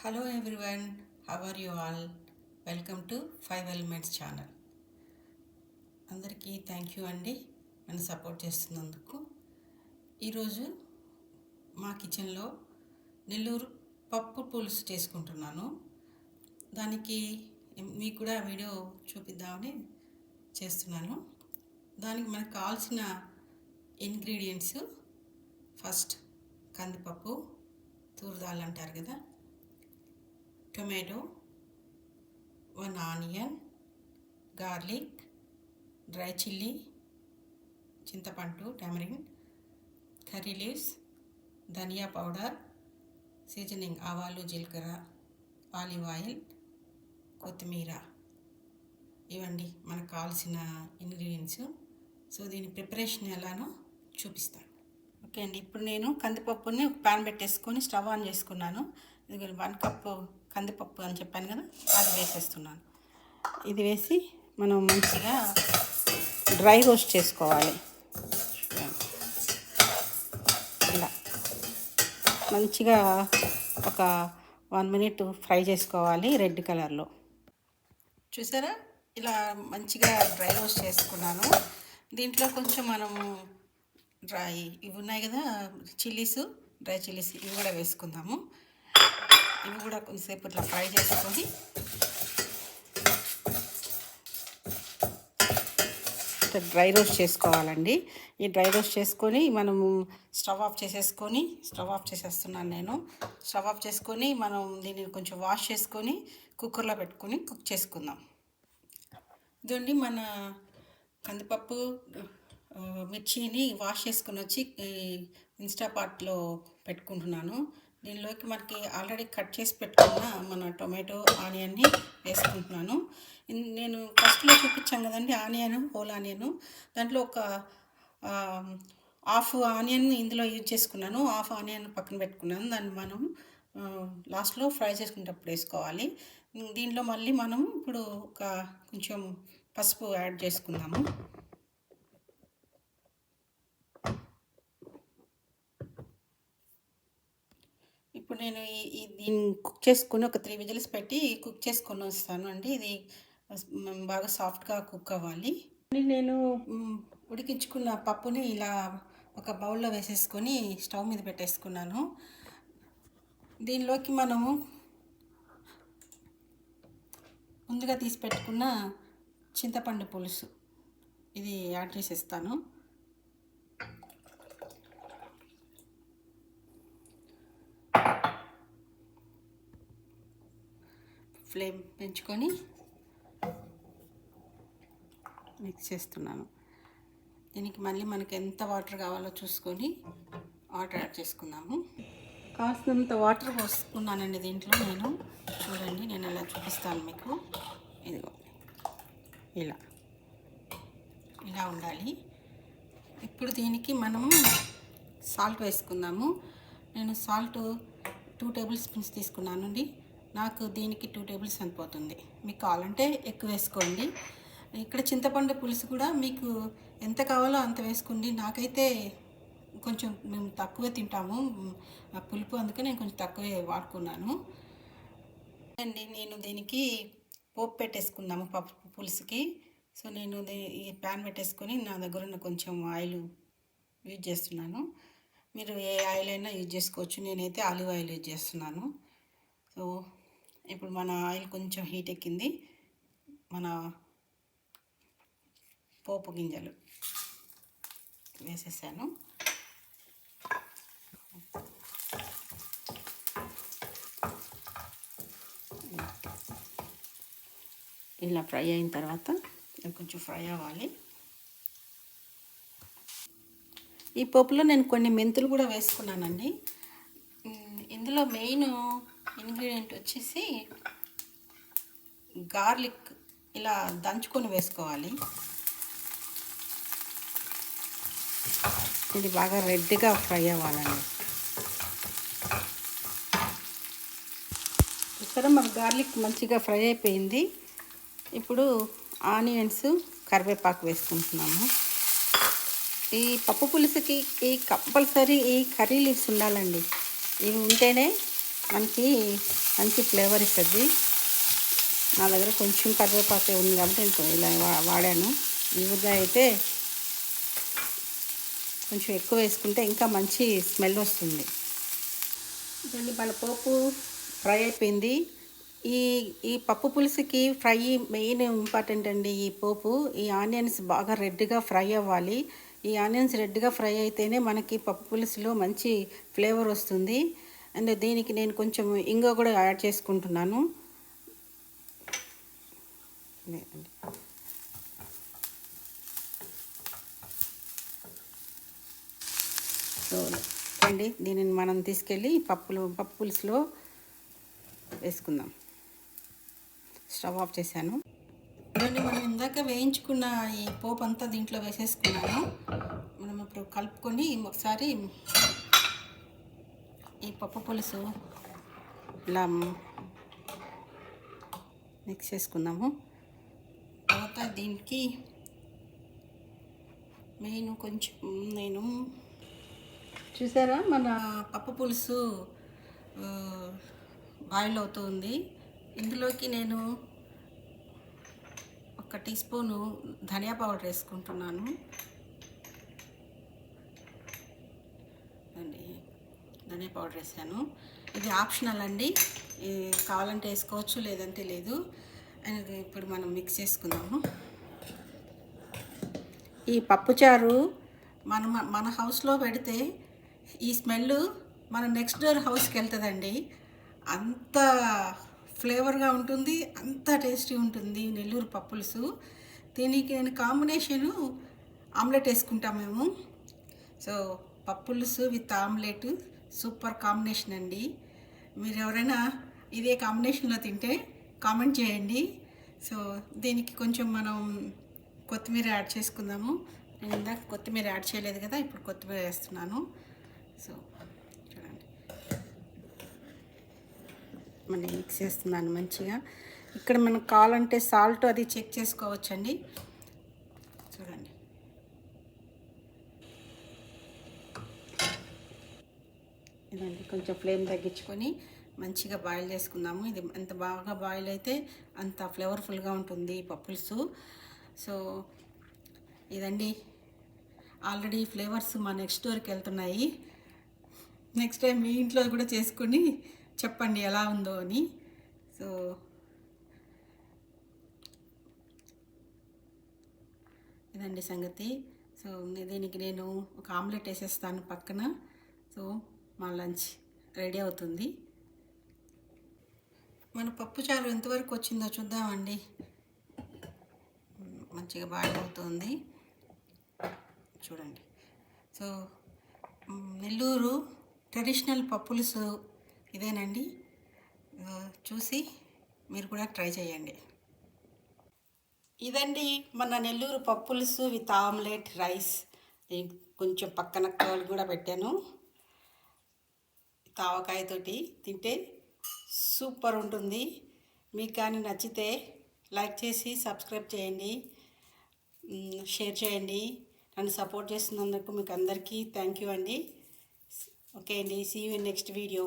Hello everyone how are you all welcome to five elements channel అందరికీ thank you అండి నన్ను support చేస్తున్నందుకు. ఈరోజు మా కిచెన్లో నెల్లూరు పప్పు పులుసు చేసుకుంటున్నాను. దానికి మీకు కూడా వీడియో చూపిద్దామని చేస్తున్నాను. దానికి మనకు కావాల్సిన ఇంగ్రీడియంట్స్ ఫస్ట్ కందిపప్పు తూరుదాలు అంటారు కదా tomato one onion garlic dry chilli చింతపండు tamarind curry leaves dhania powder seasoning ఆవాలు జీలకర్ర ఆలివ్ ఆయిల్ కొత్తిమీర. ఇవండి మనకు కావాల్సిన ఇంగ్రీడియంట్స్. సో దీని ప్రిపరేషన్ ఎలానో చూపిస్తాను. ఓకే అండి ఇప్పుడు నేను కందిపప్పుని ఒక ప్యాన్ పెట్టేసుకొని స్టవ్ ఆన్ చేసుకున్నాను. ఇది వన్ కప్పు కందిపప్పు అని చెప్పాను కదా అది వేసేస్తున్నాను. ఇది వేసి మనం మంచిగా డ్రై రోస్ట్ చేసుకోవాలి. ఇలా. మంచిగా ఒక వన్ మినిట్ ఫ్రై చేసుకోవాలి రెడ్ కలర్లో. చూసారా? ఇలా మంచిగా డ్రై రోస్ట్ చేసుకున్నాను. దీంట్లో కొంచెం మనము డ్రై ఇవి ఉన్నాయి కదా చిల్లీస్ డ్రై చిల్లీస్ ఇవి కూడా వేసుకుందాము. ఇవి కూడా కొంతసేపు ఇట్లా ఫ్రై చేసుకొని డ్రై రోస్ట్ చేసుకోవాలండి. ఈ డ్రై రోస్ట్ చేసుకొని మనము స్టవ్ ఆఫ్ చేసేసుకొని స్టవ్ ఆఫ్ చేసేస్తున్నాను నేను. స్టవ్ ఆఫ్ చేసుకొని మనం దీన్ని కొంచెం వాష్ చేసుకొని కుక్కర్లో పెట్టుకొని కుక్ చేసుకుందాం. ఇదండి మన కందిపప్పు మిర్చిని వాష్ చేసుకుని వచ్చి ఇన్స్టా ఇన్స్టాపాట్లో పెట్టుకుంటున్నాను. దీనిలోకి మనకి ఆల్రెడీ కట్ చేసి పెట్టుకున్న మన టొమాటో ఆనియన్ని వేసుకుంటున్నాను. నేను ఫస్ట్లో చూపించాను కదండి ఆనియన్ హోల్ ఆనియన్. దాంట్లో ఒక హాఫ్ ఆనియన్ ఇందులో యూజ్ చేసుకున్నాను. హాఫ్ ఆనియన్ పక్కన పెట్టుకున్నాను. దాన్ని మనం లాస్ట్లో ఫ్రై చేసుకునేటప్పుడు వేసుకోవాలి. దీంట్లో మళ్ళీ మనం ఇప్పుడు ఒక కొంచెం పసుపు యాడ్ చేసుకుందాము. ఇప్పుడు నేను ఈ- దీన్ని కుక్ చేసుకుని ఒక త్రీ విజిల్స్ పెట్టి కుక్ చేసుకొని వస్తాను అండి. ఇది బాగా సాఫ్ట్గా కుక్ అవ్వాలి. నేను ఉడికించుకున్న పప్పుని ఇలా ఒక బౌల్లో వేసేసుకొని స్టవ్ మీద పెట్టేసుకున్నాను. దీనిలోకి మనము ముందుగా తీసి పెట్టుకున్న చింతపండు పులుసు. ఇది యాడ్ చేసేస్తాను. ఫ్లేమ్ పెంచుకొని మిక్స్ చేస్తున్నాను. దీనికి మళ్ళీ మనకి ఎంత వాటర్ కావాలో చూసుకొని వాటర్ యాడ్ చేసుకుందాము. కావాల్సినంత వాటర్ పోసుకున్నానండి దీంట్లో నేను. చూడండి నేను ఇలా చూపిస్తాను మీకు. ఇదిగో ఇలా. ఇలా ఉండాలి. ఇప్పుడు దీనికి మనము సాల్ట్ వేసుకుందాము. నేను సాల్ట్ టూ టేబుల్ స్పూన్స్ తీసుకున్నానండి. నాకు దీనికి టూ టేబుల్ సరిపోతుంది. మీకు కావాలంటే ఎక్కువ వేసుకోండి. ఇక్కడ చింతపండు పులుసు కూడా మీకు ఎంత కావాలో అంత వేసుకోండి. నాకైతే కొంచెం మేము తక్కువే తింటాము. ఆ పులుపు అందుకే నేను కొంచెం తక్కువే వాడుకున్నాను. అండి నేను దీనికి పోపు పెట్టేసుకుందాము పప్పు పులుసుకి. సో నేను ఈ ప్యాన్ పెట్టేసుకొని నా దగ్గర ఉన్న కొంచెం ఆయిల్ యూజ్ చేస్తున్నాను. మీరు ఏ ఆయిల్ అయినా యూజ్ చేసుకోవచ్చు. నేనైతే ఆలివ్ ఆయిల్ యూజ్ చేస్తున్నాను. సో ఇప్పుడు మన ఆయిల్ కొంచెం హీట్ ఎక్కింది. మన పోపు గింజలు వేసేసాను. ఇలా ఫ్రై అయిన తర్వాత కొంచెం ఫ్రై అవ్వాలి. ఈ పోపులో నేను కొన్ని మెంతులు కూడా వేసుకున్నానండి. ఇందులో మెయిన్ ఇంగ్రీడియంట్ వచ్చేసి గార్లిక్ ఇలా దంచుకొని వేసుకోవాలి. ఇది బాగా రెడ్గా ఫ్రై అవ్వాలండి. ఇక్కడ మన గార్లిక్ మంచిగా ఫ్రై అయిపోయింది. ఇప్పుడు ఆనియన్స్ కరివేపాకు వేసుకుంటున్నాము. ఈ పప్పు పులుసుకి ఈ కంపల్సరీ ఈ కర్రీ లీవ్స్ ఉండాలండి. ఇవి ఉంటేనే మనకి మంచి ఫ్లేవర్ ఇస్తుంది. నా దగ్గర కొంచెం కరివేపాకు ఉంది కాబట్టి నేను ఇలా వా- వాడాను. ఊరిగా అయితే కొంచెం ఎక్కువ వేసుకుంటే ఇంకా మంచి స్మెల్ వస్తుంది. ఇదండి మన పోపు ఫ్రై అయిపోయింది. ఈ ఈ పప్పు పులుసుకి ఫ్రై మెయిన్ ఇంపార్టెంట్ అండి ఈ పోపు. ఈ ఆనియన్స్ బాగా రెడ్గా ఫ్రై అవ్వాలి. ఈ ఆనియన్స్ రెడ్గా ఫ్రై అయితేనే మనకి పప్పు పులుసులో మంచి ఫ్లేవర్ వస్తుంది. అండ్ దీనికి నేను కొంచెం ఇంగో కూడా యాడ్ చేసుకుంటున్నాను. సో అండి దీనిని మనం తీసుకెళ్ళి పప్పులు పప్పుల్స్లో వేసుకుందాం. స్టవ్ ఆఫ్ చేశాను. చూడండి మనం ఇందాక వేయించుకున్న ఈ పోపు అంతా దీంట్లో వేసేసుకున్నాను. మనం ఇప్పుడు కలుపుకొని ఒకసారి ఈ పప్పు పులుసు ఇలా మిక్స్ చేసుకుందాము. తర్వాత దీనికి మెయిన్ కొంచెం నేను చూసారా మన పప్పు పులుసు బాయిల్ అవుతుంది. ఇందులోకి నేను ఒక టీ స్పూను ధనియా పౌడర్ వేసుకుంటున్నాను అండి ధనియా పౌడర్ వేసాను. ఇది ఆప్షనల్ అండి. ఇది కావాలంటే వేసుకోవచ్చు లేదంటే లేదు. అండ్ ఇప్పుడు మనం మిక్స్ చేసుకుందాము. ఈ పప్పుచారు మన మన హౌస్లో పెడితే ఈ స్మెల్ మన నెక్స్ట్ డోర్ హౌస్కి వెళ్తుందండి. అంత ఫ్లేవర్గా ఉంటుంది అంత టేస్టీ ఉంటుంది నెల్లూరు పప్పులుసు. దీనికి నేను కాంబినేషను ఆమ్లెట్ వేసుకుంటాం మేము. సో పప్పులుసు విత్ ఆమ్లెట్ సూపర్ కాంబినేషన్ అండి. మీరు ఎవరైనా ఇదే కాంబినేషన్లో తింటే కామెంట్ చేయండి. సో దీనికి కొంచెం మనం కొత్తిమీర యాడ్ చేసుకుందాము. నేను ఇందాక కొత్తిమీర యాడ్ చేయలేదు కదా ఇప్పుడు కొత్తిమీర వేస్తున్నాను. సో చూడండి. మళ్ళీ మిక్స్ చేస్తున్నాను మంచిగా. ఇక్కడ మనకు కావాలంటే సాల్ట్ అది చెక్ చేసుకోవచ్చండి. చూడండి. ఇదండి కొంచెం ఫ్లేమ్ తగ్గించుకొని మంచిగా బాయిల్ చేసుకుందాము. ఇది ఎంత బాగా బాయిల్ అయితే అంత ఫ్లేవర్ఫుల్గా ఉంటుంది పప్పులుసు. సో ఇదండి. ఆల్రెడీ ఫ్లేవర్స్ మా నెక్స్ట్ డోర్కి వెళ్తున్నాయి. నెక్స్ట్ టైం మీ ఇంట్లో కూడా చేసుకొని చెప్పండి ఎలా ఉందో అని. సో ఇదండి సంగతి. సో దీనికి నేను ఒక ఆమ్లెట్ వేసేస్తాను పక్కన. సో మా లంచ్ రెడీ అవుతుంది. మన పప్పు చారు ఎంతవరకు వచ్చిందో చూద్దామండి. మంచిగా బాగా అవుతుంది చూడండి. సో నెల్లూరు ట్రెడిషనల్ పప్పులుసు ఇదేనండి. చూసి మీరు కూడా ట్రై చేయండి. ఇదండి మన నెల్లూరు పప్పులుసు విత్ ఆమ్లెట్ రైస్. కొంచెం పక్కన కర్డ్ కూడా పెట్టాను. తావకాయతోటి తింటే సూపర్ ఉంటుంది. మీకు కానీ నచ్చితే లైక్ చేసి సబ్స్క్రైబ్ చేయండి. షేర్ చేయండి. నన్ను సపోర్ట్ చేస్తున్నందుకు మీకు అందరికీ థ్యాంక్ యూ అండి. ఓకే అండి. See you next video